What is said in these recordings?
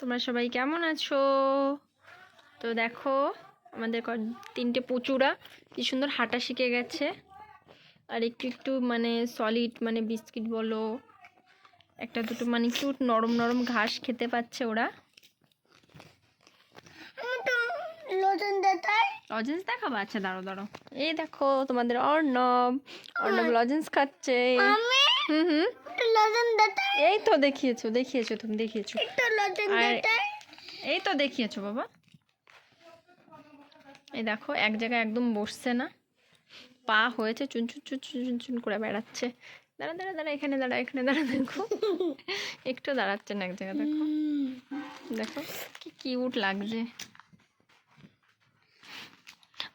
তোমরা সবাই কেমন আছো? তো দেখো আমাদের তিনটে পুচুরা কি সুন্দর হাঁটা শিখে গেছে। আর একটু একটু মানে সলিড মানে বিস্কিট বলো একটা দুটো মানে কিউট নরম নরম ঘাস খেতে পাচ্ছে ওরা। লজেন্স দেখাবো? আচ্ছা দাঁড়ো দাঁড়ো এই দেখো তোমাদের অর্ণব। অর্ণব লজেন্স খাচ্ছে। হুম হুম। এই তো দেখিয়েছো দেখিয়েছো তুমি দেখিয়েছো। আর- এই তো দেখিয়েছো বাবা। এই দেখো এক জায়গায় একদম বসছে না। পা হয়েছে চুন চুন চুন চুন চুন চুন করে বেড়াচ্ছে। দাঁড়া দাঁড়া দাঁড়া এখানে দাঁড়া এখানে দাঁড়া দেখো। একটু দাঁড়াচ্ছে না এক জায়গায় দেখো। দেখো কি কিউট লাগছে।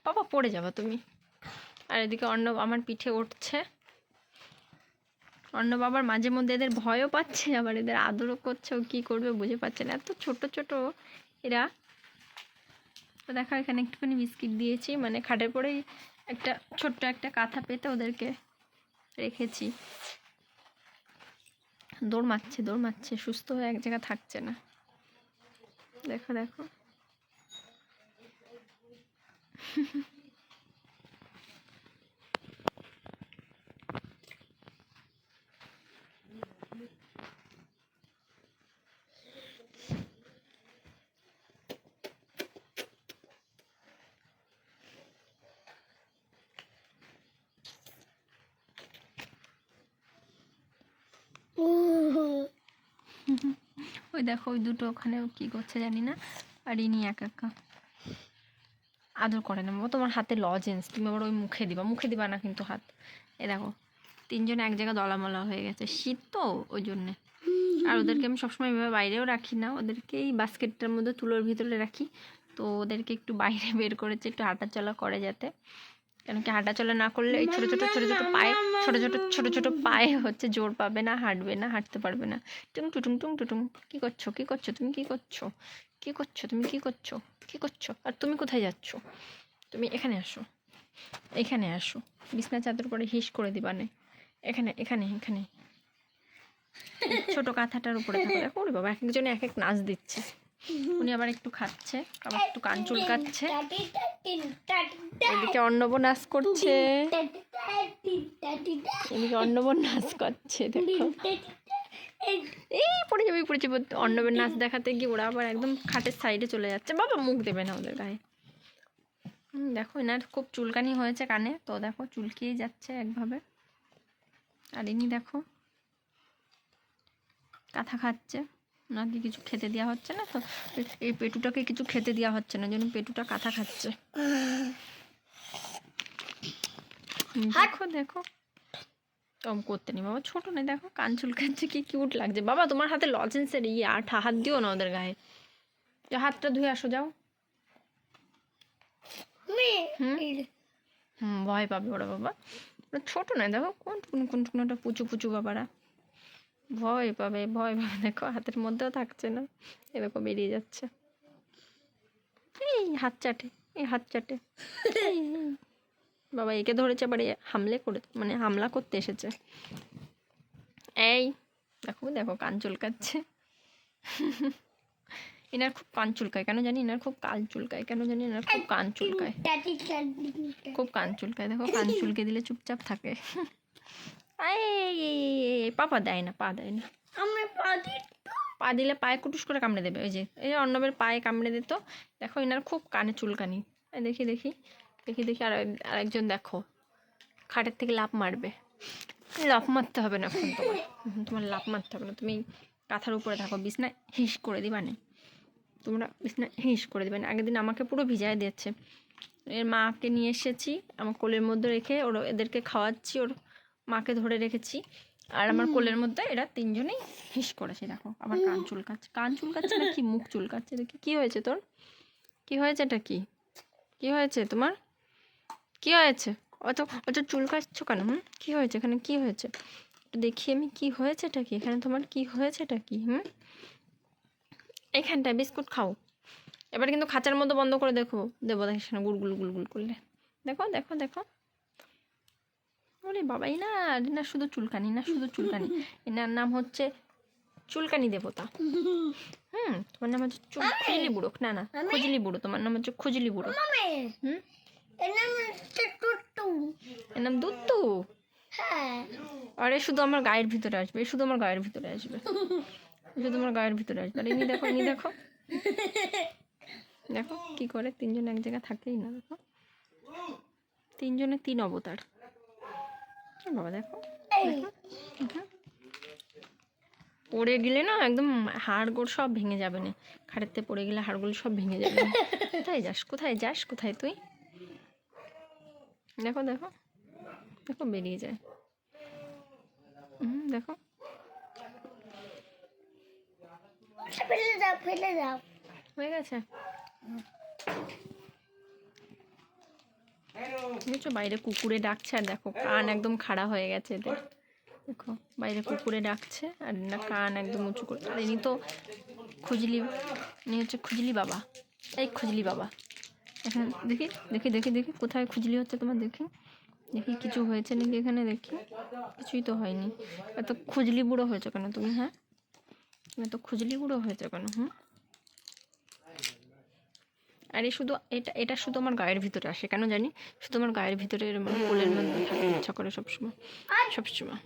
বাবা পড়ে যাবা তুমি। আর এদিকে অর্ণব আমার পিঠে উঠছে। অর্ণব বাবার মাঝে মধ্যে এদের ভয়ও পাচ্ছে, আবার এদের আদরও করছে, ও কী করবে বুঝে পাচ্ছে না। এত ছোট ছোট এরা। তো দেখো, এখানে একটুখানি বিস্কিট দিয়েছি মানে খাটের পরেই একটা ছোট্ট একটা কাঁথা পেতে ওদেরকে রেখেছি। দৌড় মারছে দৌড় মারছে সুস্থ হয়ে এক জায়গায় থাকছে না। দেখো দেখো। ওই দেখো, ওই দুটো ওখানে কি করছে জানি না। আর ইনি একা একা। আদর করে না। বাবা তোমার হাতে লজেন্স তুমি আবার ওই মুখে দিবা। মুখে দিবা না কিন্তু হাত। এ দেখো, তিনজন এক জায়গায় দলামলা হয়ে গেছে। শীত তো ওই জন্যে। আর ওদেরকে আমি সবসময় এভাবে বাইরেও রাখি না। ওদেরকে এই বাস্কেটটার মধ্যে তুলোর ভিতরে রাখি। তো ওদেরকে একটু বাইরে বের করেছে, একটু হাঁটাচলা করে যাতে। কেন কি হাঁটাচলা না করলে এই ছোটো ছোটো ছোটো ছোটো পায়ে ছোটো ছোটো ছোটো ছোটো পায়ে হচ্ছে জোর পাবে না হাঁটবে না হাঁটতে পারবে না। টুং টুটুং টুং টুটুং কী করছ? কী করছ? তুমি কী করছ? কী করছ? তুমি কী করছ? কী করছ? আর তুমি কোথায় যাচ্ছো? তুমি এখানে আসো। এখানে আসো। বিছনা চাদর পরে হিস করে দিবা নে। এখানে এখানে এখানে। ছোট কাঁথাটার উপরে থাকো। দেখো বাবা এক একজনে এক এক নাচ দিচ্ছে। উনি আবার একটু খাচ্ছে, আবার একটু কান চুলকাচ্ছে। এদিকে অর্ণব নাচ করছে। এদিকে অর্ণব নাচ করছে, দেখো। এই পড়ে যাবে পড়ে যাবে। অর্ণবের নাচ দেখাতে গিয়ে ওরা আবার একদম খাটের সাইডে চলে যাচ্ছে। বাবা, মুখ দেবে না ওদের গায়ে। দেখো, এনার খুব চুলকানি হয়েছে কানে। তো দেখো, চুলকিয়ে যাচ্ছে একভাবে। আর ইনি দেখো, কাঁথা খাচ্ছে। ওনাকে কিছু খেতে দেওয়া হচ্ছে না তো এই পেটুটাকে কিছু খেতে দেওয়া হচ্ছে না জন্য পেটুটা কাঁথা খাচ্ছে। দেখো দেখো। কম করতে নেই বাবা ছোট নেই দেখো কান চুলকাচ্ছে কি কিউট লাগছে। বাবা তোমার হাতে লজেন্সের ইয়ে আঠা হাত দিও না ওদের গায়ে। হাতটা ধুয়ে আসো যাও। হুম? হুম ভয় পাবে ওরা বাবা। ওরা ছোট নয় দেখো কোন কোন কোন কোনটা পুচু পুচু বাবারা। ভয় পাবে ভয় পাবে। দেখো হাতের মধ্যেও থাকছে না। এরকম বেরিয়ে যাচ্ছে। এই হাত চাটে এই হাত চাটে। বাবা একে ধরেছে আবার হামলে করে মানে হামলা করতে এসেছে। এই দেখো দেখো কান চুলকাচ্ছে। এনার খুব কান চুলকায় কেন জানি? এনার খুব কাল চুলকায় কেন জানি? এনার খুব কান চুলকায়। খুব কান চুলকায় দেখো কান চুলকে দিলে চুপচাপ থাকে। এই, পাপা দেয় না পা দেয় না। আমি পাটি পা দিলে পায়ে কুটুস করে কামড়ে দেবে ওই যে এই যে অর্ণবের পায়ে কামড়ে দিত। দেখো এনার খুব কানে চুলকানি। দেখি দেখি দেখি দেখি আর আরেকজন দেখো। খাটের থেকে লাফ মারবে। লাফ মারতে হবে না এখন তোমার। তোমার লাফ মারতে হবে না। তুমি কাঁথার উপরে থাকো বিছনায় হিস করে দিবা না। তোমরা বিছনায় হিস করে দিবে না। আগের দিন আমাকে পুরো ভিজায় দিয়েছে। এর মাকে নিয়ে এসেছি আমার কোলের মধ্যে রেখে ওর এদেরকে খাওয়াচ্ছি ওর মাকে ধরে রেখেছি। আর আমার কোলের মধ্যে এরা তিনজনেই হিস করেছে দেখো। আবার কান চুলকাচ্ছে। কান চুলকাচ্ছে না কি মুখ চুলকাচ্ছে দেখি। কি হয়েছে তোর? কি হয়েছে এটা কি? কি হয়েছে তোমার? কি হয়েছে? অত অত চুলকাচ্ছ কেন হুম? কি হয়েছে এখানে? কি হয়েছে? দেখি আমি কি হয়েছে এটা কি? এখানে তোমার কি হয়েছে এটা কি হুম? এইখানটায় বিস্কুট খাও। এবার কিন্তু খাঁচার মধ্যে বন্ধ করে দেখো। দেবো দেখিস না গুলগুল গুলগুল করলে। দেখো দেখো দেখো। ওরে বাবা না না শুধু চুলকানি না শুধু চুলকানি। এনার নাম হচ্ছে চুলকানি দেবতা। হুম তোমার নাম হচ্ছে চু- খুজলি বুড়ো না না খুজলি বুড়ো তোমার নাম হচ্ছে খুজলি বুড়ো। হুম? এর নাম দুত্তু? হ্যাঁ। আরে শুধু আমার গায়ের ভিতরে আসবে শুধু আমার গায়ের ভিতরে আসবে। শুধু আমার গায়ের ভিতরে আসবে। আর ইনি দেখো ইনি দেখো। দেখো কি করে তিনজন এক জায়গায় থাকেই না দেখো। তিনজনে তিন অবতার। বাবা দেখো। পড়ে গেলে না একদম হাড়গোড় সব ভেঙে যাবে না। খাটেতে পড়ে গেলে হাড়গুলো সব ভেঙে যাবে কোথায় যাস কোথায় যাস কোথায় তুই? দেখো দেখো। দেখো বেরিয়ে যায়। হুম দেখো। ফেলে দাও ফেলে দাও। হয়ে গেছে? বুঝছ বাইরে কুকুরে ডাকছে আর দেখো কান একদম খাড়া হয়ে গেছে এদের। দেখো বাইরে কুকুরে ডাকছে আর না কান একদম উঁচু করে আর ইনি তো খুজলি ইনি হচ্ছে খুজলি বাবা। এই খুজলি বাবা। এখন দেখি দেখি দেখি দেখি কোথায় খুজলি হচ্ছে তোমার দেখি। দেখি কিছু হয়েছে নাকি এখানে দেখি। কিছুই তো হয়নি। এত খুজলি বুড়ো হয়েছে কেন তুমি হ্যাঁ? তুমি তো খুজলি বুড়ো হয়েছে কেন হুম? আর এই শুধু এটা এটা শুধু আমার গায়ের ভিতরে আসে, কেন জানি? শুধু আমার গায়ের ভিতরে মানে কোলের মধ্যে থাকতে ইচ্ছা করে সবসময় সবসময়।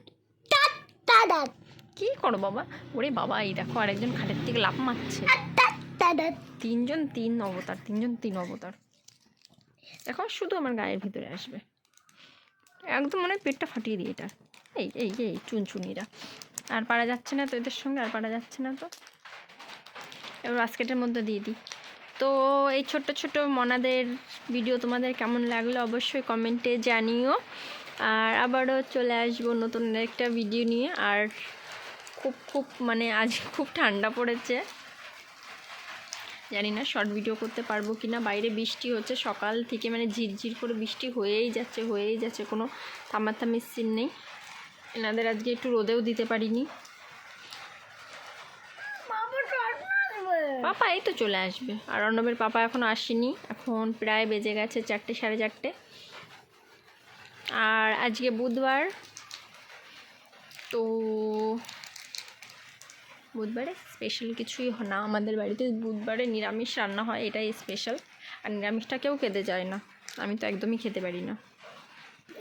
কি করো বাবা? ওরে বাবা, এই দেখো আরেকজন খাটের থেকে লাফ মারছে। তিনজন তিন অবতার, তিনজন তিন অবতার। দেখো, শুধু আমার গায়ের ভিতরে আসবে। একদম মানে পেটটা ফাটিয়ে দিই এটা। এই এই এই, চুনচুনিরা। আর পারা যাচ্ছে না তো এদের সঙ্গে, আর পারা যাচ্ছে না তো। এবার বাস্কেটের মধ্যে দিয়ে দিই। তো এই ছোট্ট ছোট মনাদের ভিডিও তোমাদের কেমন লাগল অবশ্যই কমেন্টে জানিও। আর আবারও চলে আসব নতুন একটা ভিডিও নিয়ে। আর খুব খুব মানে আজ খুব ঠান্ডা পড়েছে। জানি না শর্ট ভিডিও করতে পারব কি না বাইরে বৃষ্টি হচ্ছে, সকাল থেকে মানে ঝিরঝির করে বৃষ্টি হয়েই যাচ্ছে হয়েই যাচ্ছে। কোনো থামাথামির সিন নেই। এনাদের আজকে একটু রোদেও দিতে পারিনি বাবা রান্না আসবে পাপা এই তো চলে আসবে। আর অর্ণবের পাপা এখনও আসেনি। এখন প্রায় বেজে গেছে চারটে, সাড়ে চারটে। আর আজকে বুধবার। তো বুধবারে স্পেশাল কিছুই হয় না। আমাদের বাড়িতে বুধবারে নিরামিষ রান্না হয়, এটাই স্পেশাল আর নিরামিষটা কেউ খেতে যায় না। আমি তো একদমই খেতে পারি না এটা একটু তুলে দাও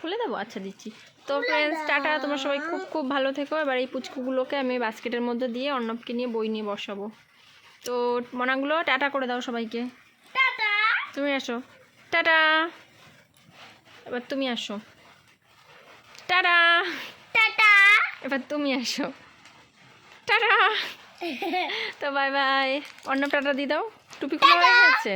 খুলে দেবো? আচ্ছা দিচ্ছি। তো ফ্রেন্ডস টাটা তোমরা সবাই খুব খুব ভালো থেকো। এবার এই পুচকুগুলোকে আমি বাস্কেটের মধ্যে দিয়ে অর্ণবকে নিয়ে বই নিয়ে বসাবো। তো মনাগুলো টাটা করে দাও সবাইকে। টাটা। তুমি আসো। টাটা। এবার তুমি আসো। টাটা। টাটা। এবার তুমি আসো। টাটা। তো বাই বাই অর্ণব টাটা দিয়ে দাও। টুপি খুলে হয়ে গেছে।